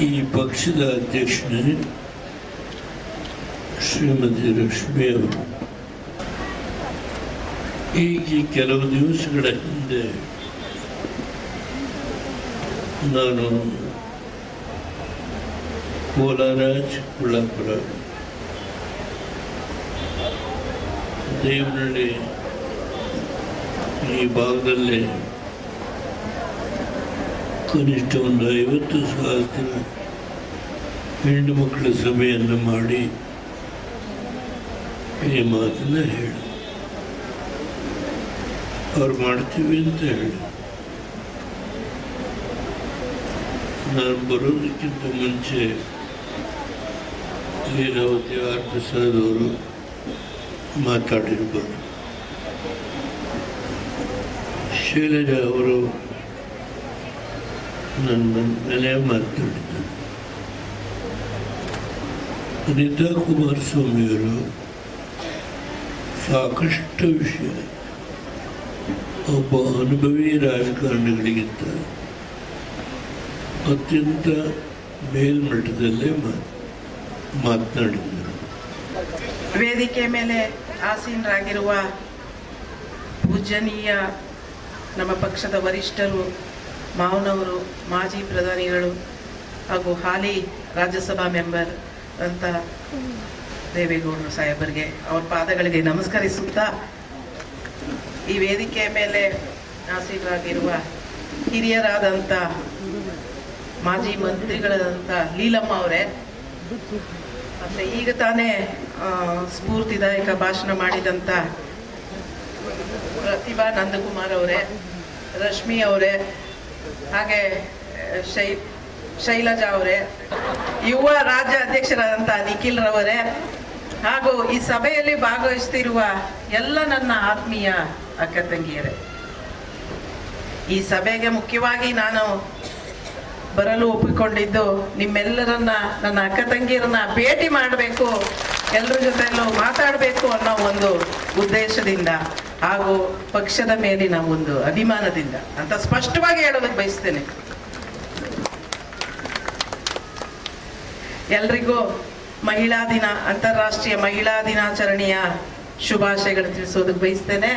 ಈ ಪಕ್ಷದ ಅಧ್ಯಕ್ಷನೇ ಶ್ರೀಮತಿ ರಶ್ಮಿ ಅವರು ಈಗ ಕೆಲವು ದಿವಸಗಳ ಹಿಂದೆ ನಾನು ಕೋಲಾರ ಚಿಕ್ಕಬಳ್ಳಾಪುರ ದೇವನಹಳ್ಳಿ ಈ ಭಾಗದಲ್ಲಿ ಕನಿಷ್ಠ ಒಂದು ಐವತ್ತು ಸಹಸ್ರ ಹೆಣ್ಣು ಮಕ್ಕಳ ಸಭೆಯನ್ನು ಮಾಡಿ ಈ ಮಾತನ್ನ ಹೇಳು. ಅವ್ರು ಮಾಡ್ತೀವಿ ಅಂತ ಹೇಳಿ. ನಾನು ಬರೋದಕ್ಕಿಂತ ಮುಂಚೆ ಲೀಲಾವತಿ ಆರ್ ಪ್ರಸಾದ್ ಅವರು ಮಾತಾಡಿರ್ಬೋದು. ಶೈಲಜಾ ಅವರು ನನ್ನ ಮೇಲೆ ಮಾತನಾಡಿದ್ದಾರೆ ಅನಿತಾ ಕುಮಾರಸ್ವಾಮಿಯವರು ಸಾಕಷ್ಟು ವಿಷಯ ಒಬ್ಬ ಅನುಭವಿ ರಾಜಕಾರಣಿಗಳಿಗಿಂತ ಅತ್ಯಂತ ಮೇಲ್ಮಟ್ಟದಲ್ಲೇ ಮಾತನಾಡಿದರು ವೇದಿಕೆ ಮೇಲೆ ಆಸೀನರಾಗಿರುವ ಪೂಜನೀಯ ನಮ್ಮ ಪಕ್ಷದ ವರಿಷ್ಠರು ಮಾವನವರು, ಮಾಜಿ ಪ್ರಧಾನಿಗಳು ಹಾಗೂ ಹಾಲಿ ರಾಜ್ಯಸಭಾ ಮೆಂಬರ್ ಅಂತ ದೇವೇಗೌಡರು ಸಾಹೇಬರಿಗೆ ಅವ್ರ ಪಾದಗಳಿಗೆ ನಮಸ್ಕರಿಸುತ್ತಾ ಈ ವೇದಿಕೆಯ ಮೇಲೆ ಆಸೀನರಾಗಿರುವ ಹಿರಿಯರಾದಂಥ ಮಾಜಿ ಮಂತ್ರಿಗಳಾದಂಥ ಲೀಲಮ್ಮ ಅವರೇ, ಮತ್ತೆ ಈಗ ತಾನೇ ಸ್ಫೂರ್ತಿದಾಯಕ ಭಾಷಣ ಮಾಡಿದಂಥ ಪ್ರತಿಭಾ ನಂದಕುಮಾರ್ ಅವರೇ, ರಶ್ಮಿ ಅವರೇ ಹಾಗೆ ಶೈ, ಶೈಲಜಾ ಅವರೇ, ಯುವ ರಾಜ್ಯ ಅಧ್ಯಕ್ಷರಾದಂಥ ನಿಖಿಲ್ ರವರೇ, ಹಾಗೂ ಈ ಸಭೆಯಲ್ಲಿ ಭಾಗವಹಿಸ್ತಿರುವ ಎಲ್ಲ ನನ್ನ ಆತ್ಮೀಯ ಅಕ್ಕ ತಂಗಿಯರೇ. ಈ ಸಭೆಗೆ ಮುಖ್ಯವಾಗಿ ನಾನು ಬರಲು ಒಪ್ಪಿಕೊಂಡಿದ್ದು ನಿಮ್ಮೆಲ್ಲರನ್ನ, ನನ್ನ ಅಕ್ಕ ತಂಗಿಯರನ್ನ ಭೇಟಿ ಮಾಡಬೇಕು, ಎಲ್ಲರ ಜೊತೆಯಲ್ಲೂ ಮಾತಾಡಬೇಕು ಅನ್ನೋ ಒಂದು ಉದ್ದೇಶದಿಂದ. ಹಾಗೂ ಪಕ್ಷದ ಮೇಲಿನ ಒಂದು ಅಭಿಮಾನದಿಂದ ಅಂತ ಸ್ಪಷ್ಟವಾಗಿ ಹೇಳೋದಕ್ಕೆ ಬಯಸ್ತೇನೆ. ಎಲ್ರಿಗೂ ಮಹಿಳಾ ದಿನ, ಅಂತಾರಾಷ್ಟ್ರೀಯ ಮಹಿಳಾ ದಿನಾಚರಣೆಯ ಶುಭಾಶಯಗಳು ತಿಳಿಸೋದಕ್ಕೆ ಬಯಸ್ತೇನೆ.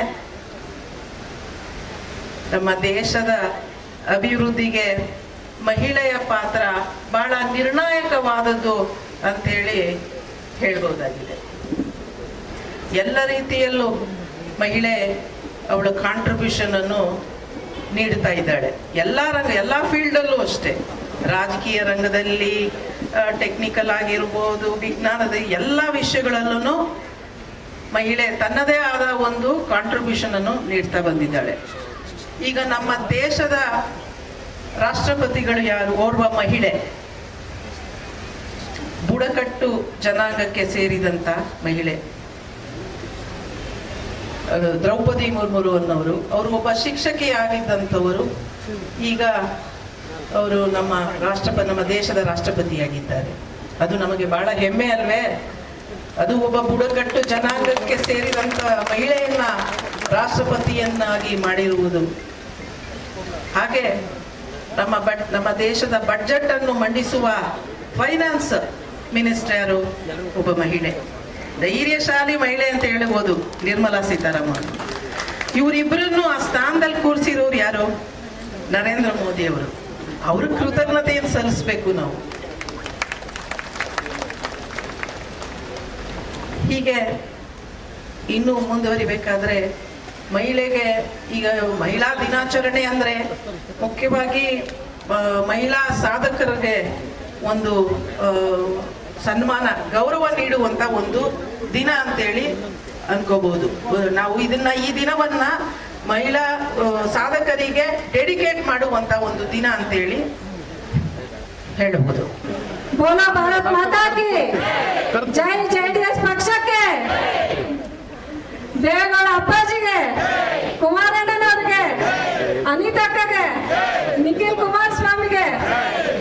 ನಮ್ಮ ದೇಶದ ಅಭಿವೃದ್ಧಿಗೆ ಮಹಿಳೆಯ ಪಾತ್ರ ಬಹಳ ನಿರ್ಣಾಯಕವಾದದ್ದು ಅಂತೇಳಿ ಹೇಳ್ಬೋದಾಗಿದೆ. ಎಲ್ಲ ರೀತಿಯಲ್ಲೂ ಮಹಿಳೆ ಅವಳ ಕಾಂಟ್ರಿಬ್ಯೂಷನ್ ಅನ್ನು ನೀಡ್ತಾ ಇದ್ದಾಳೆ. ಎಲ್ಲ ರಂಗ, ಎಲ್ಲ ಫೀಲ್ಡಲ್ಲೂ ಅಷ್ಟೇ. ರಾಜಕೀಯ ರಂಗದಲ್ಲಿ ಟೆಕ್ನಿಕಲ್ ಆಗಿರ್ಬೋದು, ವಿಜ್ಞಾನದ ಎಲ್ಲ ವಿಷಯಗಳಲ್ಲೂ ಮಹಿಳೆ ತನ್ನದೇ ಆದ ಒಂದು ಕಾಂಟ್ರಿಬ್ಯೂಷನ್ ಅನ್ನು ನೀಡ್ತಾ ಬಂದಿದ್ದಾಳೆ. ಈಗ ನಮ್ಮ ದೇಶದ ರಾಷ್ಟ್ರಪತಿಗಳು ಯಾರು? ಓರ್ವ ಮಹಿಳೆ. ಬುಡಕಟ್ಟು ಜನಾಂಗಕ್ಕೆ ಸೇರಿದಂತ ಮಹಿಳೆ. ದ್ರೌಪದಿ ಮುರ್ಮುರು ಅನ್ನೋರು. ಅವರು ಒಬ್ಬ ಶಿಕ್ಷಕಿ ಆಗಿದ್ದಂಥವರು. ಈಗ ಅವರು ನಮ್ಮ ರಾಷ್ಟ್ರಪ, ನಮ್ಮ ದೇಶದ ರಾಷ್ಟ್ರಪತಿಯಾಗಿದ್ದಾರೆ. ಅದು ನಮಗೆ ಬಹಳ ಹೆಮ್ಮೆ ಅಲ್ವೇ? ಅದು ಒಬ್ಬ ಬುಡಕಟ್ಟು ಜನಾಂಗಕ್ಕೆ ಸೇರಿದಂತ ಮಹಿಳೆಯನ್ನ ರಾಷ್ಟ್ರಪತಿಯನ್ನಾಗಿ ಮಾಡಿರುವುದು. ಹಾಗೆ ನಮ್ಮ ಬಟ್ ನಮ್ಮ ದೇಶದ ಬಡ್ಜೆಟ್ ಅನ್ನು ಮಂಡಿಸುವ ಫೈನಾನ್ಸ್ ಮಿನಿಸ್ಟರ್ ಒಬ್ಬ ಮಹಿಳೆ. ಧೈರ್ಯಶಾಲಿ ಮಹಿಳೆ ಅಂತ ಹೇಳ್ಬೋದು ನಿರ್ಮಲಾ ಸೀತಾರಾಮನ್ ಇವರಿಬ್ಬರನ್ನು ಆ ಸ್ಥಾನದಲ್ಲಿ ಕೂರಿಸಿರೋರು ಯಾರು? ನರೇಂದ್ರ ಮೋದಿ ಅವರು. ಅವ್ರ ಕೃತಜ್ಞತೆಯನ್ನು ಸಲ್ಲಿಸ್ಬೇಕು ನಾವು. ಹೀಗೆ ಇನ್ನು ಮುಂದುವರಿಬೇಕಾದ್ರೆ ಮಹಿಳೆಗೆ ಈಗ ಮಹಿಳಾ ದಿನಾಚರಣೆ ಅಂದ್ರೆ ಮುಖ್ಯವಾಗಿ ಮಹಿಳಾ ಸಾಧಕರಿಗೆ ಒಂದು ಸನ್ಮಾನ, ಗೌರವ ನೀಡುವಂತ ಒಂದು ದಿನ ಅಂತೇಳಿ ಅನ್ಕೋಬಹುದು. ನಾವು ಇದನ್ನ ಈ ದಿನವನ್ನ ಮಹಿಳಾ ಸಾಧಕರಿಗೆ ಡೆಡಿಕೇಟ್ ಮಾಡುವಂತ ಒಂದು ದಿನ ಅಂತೇಳಿ ಹೇಳಬಹುದು. ಭಾರತ್ ಕಿ ಜೈ ಎಸ್ ಪಕ್ಷಕ್ಕೆ. ದೇವೇಗೌಡ ಅಪ್ಪಾಜಿಗೆ, ಕುಮಾರಣ್ಣನವ್ರಿಗೆ ಅನಿತಕ್ಕಗೆ ನಿಖಿಲ್ ಕುಮಾರಸ್ವಾಮಿಗೆ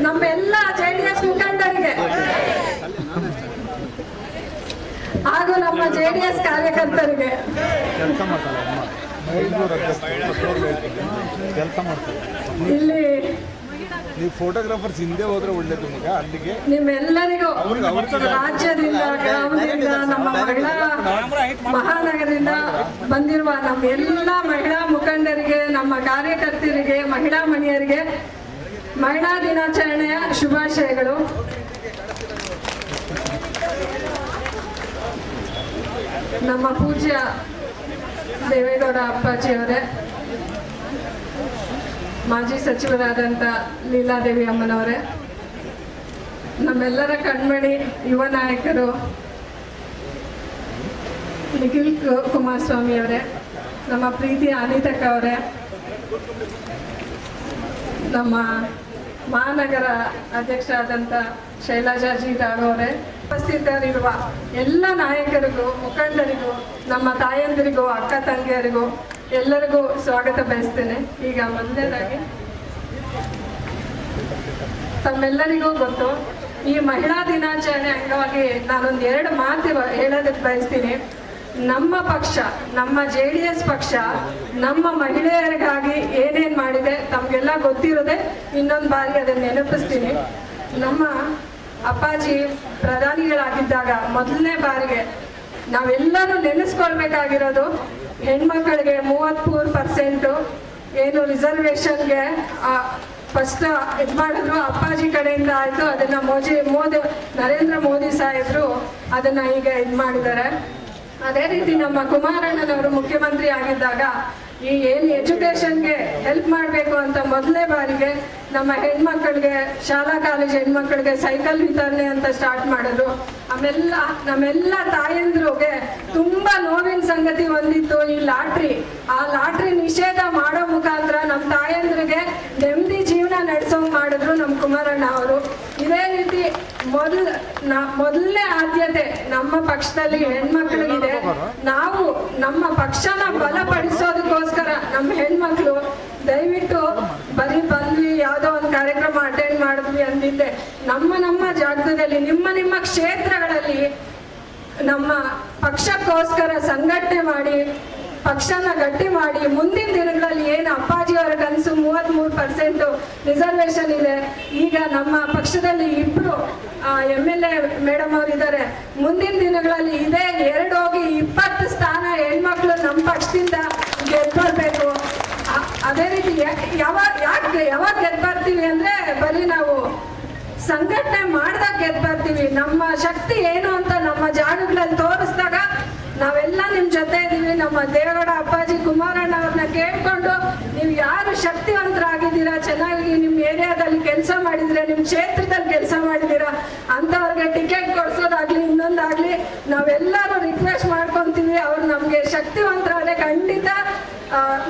ನಮ್ಮೆಲ್ಲ ಜೆಡಿಎಸ್ ಮುಖಂಡರಿಗೆ ಹಾಗೂ ನಮ್ಮ ಜೆಡಿಎಸ್ ಕಾರ್ಯಕರ್ತರಿಗೆ. ಕೆಲಸ ಮಾಡ್ತಾರೆ ಇಲ್ಲಿ ನೀವು ಫೋಟೋಗ್ರಾಫರ್ಸ್ ಹಿಂದೆ ಹೋದ್ರೆ ಒಳ್ಳೇದು ಮಗ ಅಲ್ಲಿಗೆ? ನಿಮ್ಮೆಲ್ಲರಿಗೂ ರಾಜ್ಯದಿಂದ ಗ್ರಾಮದಿಂದ ನಮ್ಮ ಮಹಿಳಾ ಮಹಾನಗರದಿಂದ ಬಂದಿರುವ ನಮ್ಮ ಎಲ್ಲ ಮಹಿಳಾ ಮುಖಂಡರಿಗೆ ನಮ್ಮ ಕಾರ್ಯಕರ್ತರಿಗೆ ಮಹಿಳಾ ಮಣಿಯರಿಗೆ ಮಹಿಳಾ ದಿನಾಚರಣೆಯ ಶುಭಾಶಯಗಳು. ನಮ್ಮ ಪೂಜ್ಯ ದೇವೇಗೌಡ ಅಪ್ಪಾಜಿಯವರೇ, ಮಾಜಿ ಸಚಿವರಾದಂಥ ಲೀಲಾದೇವಿ ಅಮ್ಮನವರೇ, ನಮ್ಮೆಲ್ಲರ ಕಣ್ಮಣಿ ಯುವ ನಾಯಕರು ನಿಖಿಲ್ ಕುಮಾರಸ್ವಾಮಿ ಅವರೇ ನಮ್ಮ ಪ್ರೀತಿ ಅನಿತಕ್ಕ ಅವರೇ, ನಮ್ಮ ಮಹಾನಗರ ಅಧ್ಯಕ್ಷ ಅಧ್ಯಕ್ಷರಾದಂಥ ಶೈಲಜಾಜಿ ರಾವ್ ಅವರೇ ಉಪಸ್ಥಿತರಿರುವ ಎಲ್ಲ ನಾಯಕರಿಗೂ, ಮುಖಂಡರಿಗೂ, ನಮ್ಮ ತಾಯಂದಿರಿಗೂ, ಅಕ್ಕ ತಂಗಿಯರಿಗೂ ಎಲ್ಲರಿಗೂ ಸ್ವಾಗತ ಬಯಸ್ತೇನೆ. ಈಗ ಮೊದಲನೇದಾಗಿ, ತಮ್ಮೆಲ್ಲರಿಗೂ ಗೊತ್ತು, ಈ ಮಹಿಳಾ ದಿನಾಚರಣೆ ಅಂಗವಾಗಿ ನಾನೊಂದು ಎರಡು ಮಾತು ಹೇಳೋದಕ್ಕೆ ಬಯಸ್ತೀನಿ. ನಮ್ಮ ಪಕ್ಷ, ನಮ್ಮ ಜೆ ಡಿ ಎಸ್ ಪಕ್ಷ, ನಮ್ಮ ಮಹಿಳೆಯರಿಗಾಗಿ ಏನೇನು ಮಾಡಿದೆ ತಮಗೆಲ್ಲ ಗೊತ್ತಿರೋದೆ ಇನ್ನೊಂದು ಬಾರಿ ಅದನ್ನು ನೆನಪಿಸ್ತೀನಿ. ನಮ್ಮ ಅಪ್ಪಾಜಿ ಪ್ರಧಾನಿಗಳಾಗಿದ್ದಾಗ ಮೊದಲನೇ ಬಾರಿಗೆ ನಾವೆಲ್ಲರೂ ನೆನೆಸ್ಕೊಳ್ಬೇಕಾಗಿರೋದು ಹೆಣ್ಮಕ್ಳಿಗೆ ಮೂವತ್ತ್ಮೂರು ಪರ್ಸೆಂಟು ಏನು ರಿಸರ್ವೇಷನ್ಗೆ ಫಸ್ಟ್ ಇದು ಮಾಡಿದ್ರು. ಅಪ್ಪಾಜಿ ಕಡೆಯಿಂದ ಆಯಿತು. ಅದನ್ನ ಮೋದಿ ಮೋದಿ, ನರೇಂದ್ರ ಮೋದಿ ಸಾಹೇಬರು ಅದನ್ನ ಈಗ ಇದು ಮಾಡಿದ್ದಾರೆ. ಅದೇ ರೀತಿ ನಮ್ಮ ಕುಮಾರಣ್ಣನವರು ಮುಖ್ಯಮಂತ್ರಿ ಆಗಿದ್ದಾಗ ಈ ಏನು ಎಜುಕೇಷನ್ಗೆ ಹೆಲ್ಪ್ ಮಾಡಬೇಕು ಅಂತ ಮೊದಲನೇ ಬಾರಿಗೆ ನಮ್ಮ ಹೆಣ್ಮಕ್ಳಿಗೆ ಶಾಲಾ ಕಾಲೇಜ್ ಹೆಣ್ಮಕ್ಳಿಗೆ ಸೈಕಲ್ ವಿತರಣೆ ಅಂತ ಸ್ಟಾರ್ಟ್ ಮಾಡಿದ್ರು. ಆಮೆಲ್ಲ ನಮ್ಮೆಲ್ಲ ತಾಯಂದ್ರಿಗೆ ತುಂಬಾ ನೋವಿನ ಸಂಗತಿ ಒಂದಿತ್ತು ಈ ಲಾಟ್ರಿ. ಆ ಲಾಟ್ರಿ ನಿಷೇಧ ಮಾಡೋ ಮುಖಾಂತರ ನಮ್ಮ ತಾಯಂದ್ರಿಗೆ ನೆಮ್ಮದಿ ಜೀವನ ನಡೆಸೋ ಮಾಡಿದ್ರು ನಮ್ಮ ಕುಮಾರಣ್ಣ ಅವರು. ಮೊದಲ ಮೊದಲನೇ ಆದ್ಯತೆ ನಮ್ಮ ಪಕ್ಷದಲ್ಲಿ ಹೆಣ್ಮಕ್ಳಿಗಿದೆ. ನಾವು ನಮ್ಮ ಪಕ್ಷನ ಬಲಪಡಿಸೋದಕ್ಕೋಸ್ಕರ ನಮ್ಮ ಹೆಣ್ಮಕ್ಳು ದಯವಿಟ್ಟು ಬರೀ ಬಂದ್ವಿ, ಯಾವುದೋ ಒಂದು ಕಾರ್ಯಕ್ರಮ ಅಟೆಂಡ್ ಮಾಡಿದ್ವಿ ಅಂದಿದ್ದೆ. ನಮ್ಮ ನಮ್ಮ ಜಾಗದಲ್ಲಿ, ನಿಮ್ಮ ನಿಮ್ಮ ಕ್ಷೇತ್ರಗಳಲ್ಲಿ ನಮ್ಮ ಪಕ್ಷಕ್ಕೋಸ್ಕರ ಸಂಘಟನೆ ಮಾಡಿ ಪಕ್ಷನ ಗಟ್ಟಿ ಮಾಡಿ ಮುಂದಿನ ದಿನಗಳಲ್ಲಿ ಏನು ಅಪ್ಪಾಜಿ ಅವರ ಕನಸು ಮೂವತ್ತ್ಮೂರು ಪರ್ಸೆಂಟ್ ರಿಸರ್ವೇಶನ್ ಇದೆ. ಈಗ ನಮ್ಮ ಪಕ್ಷದಲ್ಲಿ ಇಬ್ಬರು ಎಂ ಎಲ್ ಎ ಮೇಡಮ್ ಅವರು ಇದ್ದಾರೆ ಮುಂದಿನ ದಿನಗಳಲ್ಲಿ ಇದೇ ಎರಡು ಹೋಗಿ ಇಪ್ಪತ್ತು ಸ್ಥಾನ ಹೆಣ್ಮಕ್ಳು ನಮ್ಮ ಪಕ್ಷದಿಂದ ಗೆದ್ಬರ್ಬೇಕು ಅದೇ ರೀತಿ ಯಾವಾಗ ಯಾಕೆ ಯಾವಾಗ ಗೆದ್ಬರ್ತೀವಿ ಅಂದ್ರೆ ಬರೀ ನಾವು ಸಂಘಟನೆ ಮಾಡ್ದಾಗ ಗೆದ್ಬರ್ತೀವಿ ನಮ್ಮ ಶಕ್ತಿ ಏನು ಅಂತ ನಮ್ಮ ಜಾಗಗಳಲ್ಲಿ ತೋರಿಸಿದಾಗ ನಾವೆಲ್ಲ ನಿಮ್ ಜೊತೆ ಇದೀವಿ ನಮ್ಮ ದೇವೇಗೌಡ ಅಪ್ಪಾಜಿ ಕುಮಾರಣ್ಣ ಅವ್ರನ್ನ ಕೇಳ್ಕೊಂಡು ನೀವು ಯಾರು ಶಕ್ತಿವಂತರಾಗಿದ್ದೀರಾ ಚೆನ್ನಾಗಿ ನಿಮ್ಮ ಏರಿಯಾದಲ್ಲಿ ಕೆಲಸ ಮಾಡಿದ್ರೆ ನಿಮ್ಮ ಕ್ಷೇತ್ರದಲ್ಲಿ ಕೆಲಸ ಮಾಡಿದ್ದೀರಾ ಅಂತವ್ರಿಗೆ ಟಿಕೆಟ್ ಕೊಡ್ಸೋದಾಗ್ಲಿ ಇನ್ನೊಂದಾಗ್ಲಿ ನಾವೆಲ್ಲರೂ ರಿಕ್ವೆಸ್ಟ್ ಮಾಡ್ಕೊಂತೀವಿ ಅವ್ರು ನಮಗೆ ಶಕ್ತಿವಂತರಾದ್ರೆ ಖಂಡಿತ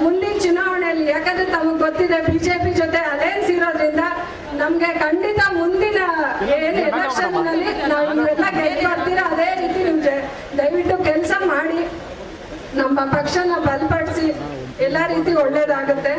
ಮುಂದಿನ ಚುನಾವಣೆಯಲ್ಲಿ ಯಾಕಂದ್ರೆ ತಮಗೆ ಗೊತ್ತಿದೆ ಬಿಜೆಪಿ ಜೊತೆ ಅಲಯನ್ಸ್ ಇರೋದ್ರಿಂದ ನಮ್ಗೆ ಖಂಡಿತ ಮುಂದಿನ ಏನ್ ಎಲೆಕ್ಷನ್ನಲ್ಲಿ ನಾವು ನೀವೆಲ್ಲ ಗೆದ್ದು ಬರ್ತೀರಾ ಅದೇ ರೀತಿ ನೀವು ಜ- ದಯವಿಟ್ಟು ಕೆಲಸ ಮಾಡಿ ನಮ್ಮ ಪಕ್ಷನ ಬಲಪಡಿಸಿ ಎಲ್ಲ ರೀತಿ ಒಳ್ಳೇದಾಗುತ್ತೆ.